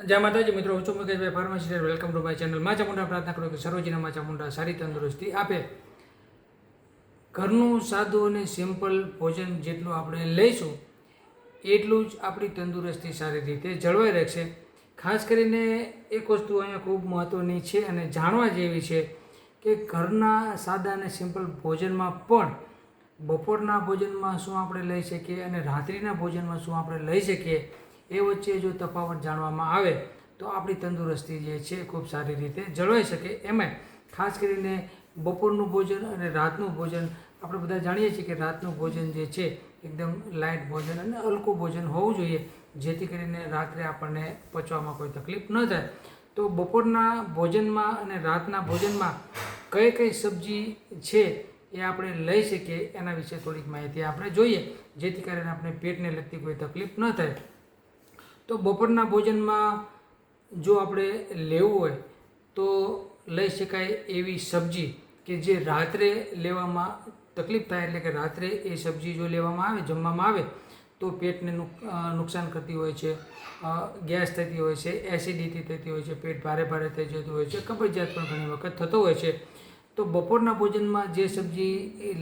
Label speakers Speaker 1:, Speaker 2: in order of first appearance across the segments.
Speaker 1: જય માતાજી મિત્રો, હું છું Mukeshbhai pharmacist welcome to my channel માચા મુંડા પ્રાર્થના કરું કે સરોજીના માચા મુંડા, સારી તંદુરસ્તી આપે. ઘરનું સાદું અને સિમ્પલ ભોજન જેટલું આપણે લઈશું, એટલું જ આપણી તંદુરસ્તી સારી રીતે જળવાઈ રહેશે. ખાસ કરીને એક વસ્તુ અહીંયા ખૂબ મહત્ત્વની છે અને જાણવા જેવી છે કે ઘરના સાદા અને સિમ્પલ ભોજનમાં પણ બપોરના ભોજનમાં શું આપણે લઈ શકીએ અને રાત્રિના ભોજનમાં શું આપણે લઈ શકીએ એ વચ્ચે જો તફાવત જાણવામાં આવે, તો આપણી તંદુરસ્તી જે છે ખૂબ સારી રીતે જળવાઈ શકે. એમાં ખાસ કરીને બપોરનું ભોજન અને રાતનું ભોજન, આપણે બધા જાણીએ છીએ કે રાતનું ભોજન જે છે એકદમ લાઇટ ભોજન અને હલકું ભોજન હોવું જોઈએ, જેથી કરીને રાત્રે આપણને પચવામાં કોઈ તકલીફ ન થાય. તો બપોરના ભોજનમાં અને રાતના ભોજનમાં કઈ કઈ સબ્જી છે એ આપણે લઈ શકીએ એના વિશે થોડીક માહિતી આપણે જોઈએ, જેથી કરીને આપણે પેટને લગતી કોઈ તકલીફ ન થાય. તો બપોરના ભોજનમાં જો આપણે લેવું હોય, તો લઈ શકાય એવી સબ્જી કે જે રાત્રે લેવામાં તકલીફ થાય એટલે કે રાત્રે એ સબ્જી જો લેવામાં આવે, જમવામાં આવે, તો પેટને નુકસાન કરતી હોય છે ગેસ થતી હોય છે, એસિડિટી થતી હોય છે, પેટ ભારે ભારે થઈ જતું હોય છે, કબજિયાત પણ ઘણી વખત થતો હોય છે. તો બપોરના ભોજનમાં જે સબ્જી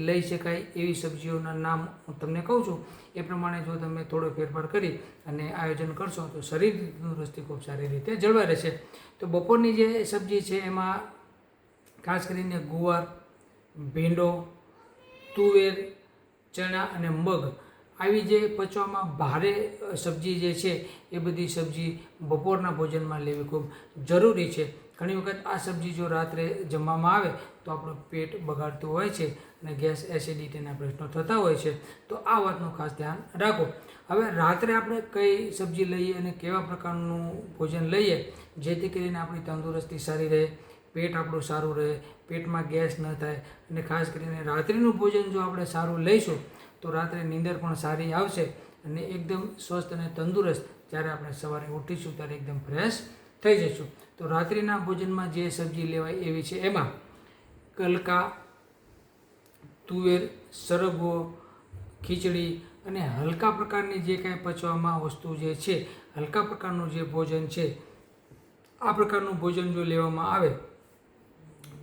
Speaker 1: લઈ શકાય એવી સબ્જીઓના નામ હું તમને કહું છું. એ પ્રમાણે જો તમે થોડો ફેરફાર કરી અને આયોજન કરશો તો શરીર તંદુરસ્તી ખૂબ સારી રીતે જળવાઈ રહેશે. તો બપોરની જે સબ્જી છે એમાં ખાસ કરીને ગુવાર, ભીંડો, તુવેર, ચણા અને મગ આવી જે પચવામાં ભારે સબ્જી જે છે, એ બધી સબ્જી બપોરના ભોજનમાં લેવી ખૂબ જરૂરી છે. ઘણી વખત આ સબ્જી જો રાત્રે જમવામાં આવે, તો આપણું પેટ બગાડતું હોય છે અને ગેસ એસિડિટીના પ્રશ્નો થતા હોય છે. તો આ વાતનું ખાસ ધ્યાન રાખો. હવે રાત્રે આપણે કઈ સબ્જી લઈએ અને કેવા પ્રકારનું ભોજન લઈએ, જેથી કરીને આપણી તંદુરસ્તી સારી રહે પેટ આપણું સારું રહે, પેટમાં ગેસ ન થાય અને ખાસ કરીને રાત્રિનું ભોજન જો આપણે સારું લઈશું, તો રાત્રે નીંદર પણ સારી આવશે અને એકદમ સ્વસ્થ અને તંદુરસ્ત જ્યારે આપણે સવારે ઉઠીશું ત્યારે એકદમ ફ્રેશ થઈ જઈશું. તો રાત્રિના ભોજનમાં જે સબ્જી લેવાય એવી છે એમાં કલકા, તુવેર, સરગવો, ખીચડી અને હલકા પ્રકારની જે કાંઈ પચવામાં વસ્તુ જે છે, હલકા પ્રકારનું જે ભોજન છે, આ પ્રકારનું ભોજન જો લેવામાં આવે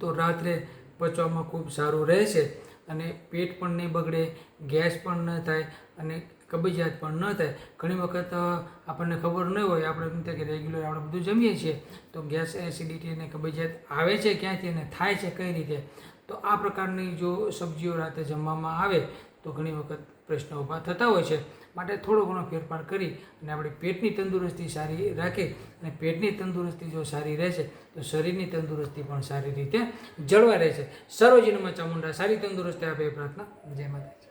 Speaker 1: તો રાત્રે પચવામાં ખૂબ સારું રહેશે અને પેટ પણ નહીં બગડે, ગેસ પણ ન થાય અને કબજિયાત પણ ન થાય. ઘણી વખત આપણને ખબર ન હોય, આપણે એમ થાય કે રેગ્યુલર આપણે બધું જમીએ છીએ, તો ગેસ એસિડિટી અને કબજિયાત આવે છે ક્યાંથી અને થાય છે કઈ રીતે? તો આ પ્રકારની જો સબ્જીઓ રાતે જમવામાં આવે તો ઘણી વખત પ્રશ્નો ઊભા થતા હોય છે. માટે થોડો ઘણો ફેરફાર કરી અને આપણી પેટની તંદુરસ્તી સારી રાખી અને પેટની તંદુરસ્તી જો સારી રહેશે તો શરીરની તંદુરસ્તી પણ સારી રીતે જળવાઈ રહેશે સરોજીનમાં ચામુંડા સારી તંદુરસ્તી આપે એ પ્રાર્થના. જય માતાજી.